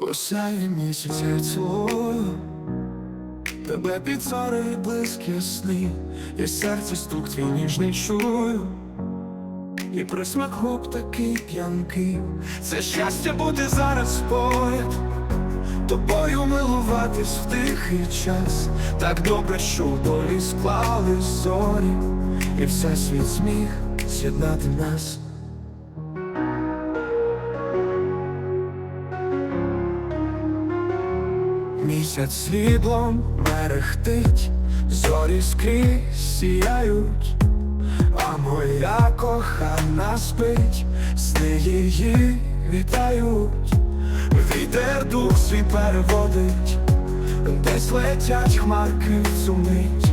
Осяє місяця цілую Тебе під зорі блиск ясний І серце стук твій ніжний чую. І присмак губ такий п'янкий. Це щастя буде зараз поряд. Тобою милуватись в тихий час. Так добре, що в долі склали зорі. І все світ зміг з'єднати нас Місяць світлом мерехтить, зорі скрізь сіяють, а моя кохана спить, сни її вітають, вітер дух свій переводить, десь летять хмарки в цю мить,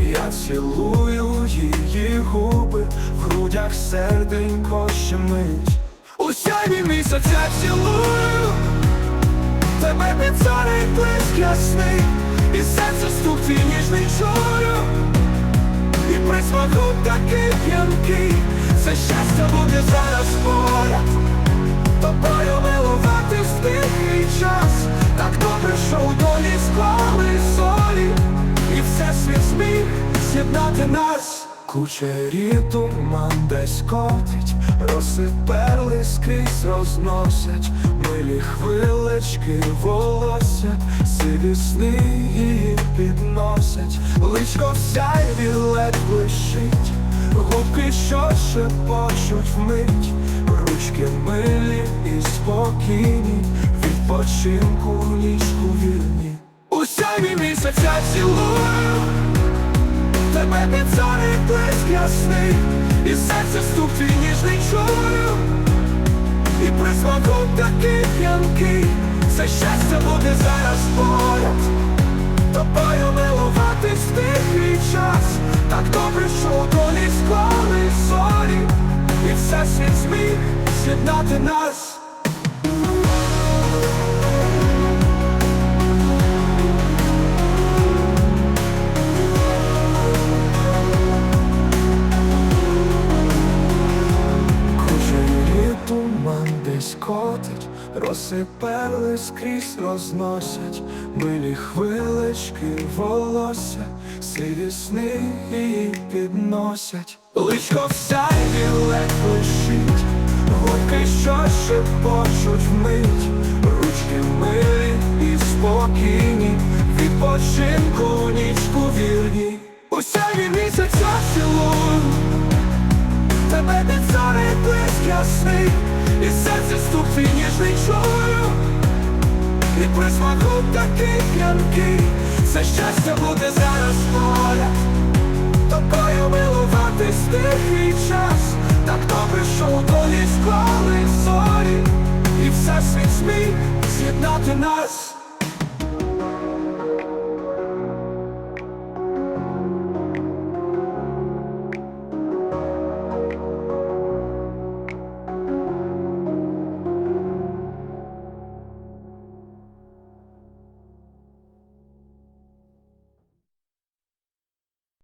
я цілую її губи, в грудях серденько щемить. У сяйві місяця цілую. Тебе під зорий блиск ясний І серце стук твій ніжний чую. І присмак губ такий п'янкий Це щастя буде зараз поряд Тобою милувати в тихий час. Так добре, що у долі склали солі. І все світ зміг з'єднати нас Кучері туман десь котить, роси перли скрізь розносять, милі хвилечки волосся, сиві сни її підносять, личко сяйві ледь блищить, губки, що шепочуть вмить, ручки милі і спокійні, відпочинку ліжку вільні. У сяйві місяця цілую. Тебе під блиск ясний І серце стук твій ніжний чую. І губ такий п'янкий Це щастя буде зараз поряд Тобою милуватись тихий час Так добре, що у долі склали зорі. І все світ зміг з'єднати нас перли скрізь розносять, милі хвилечки волосся, сиві сни її підносять, личко в сяйві ледь блищить, губки, що шепочуть вмить, ручки милі і спокійні, відпочинку нічку вірні, у сяйві місяця цілую. Тебе під зорі блиск ясний І серце стук твій ніжний чую. І присмаку губ такий п'янкий Це щастя буде зараз поряд Тобою милуватись тихий час. Так добре, що у долі склали зорі. І все світ зміг з'єднати нас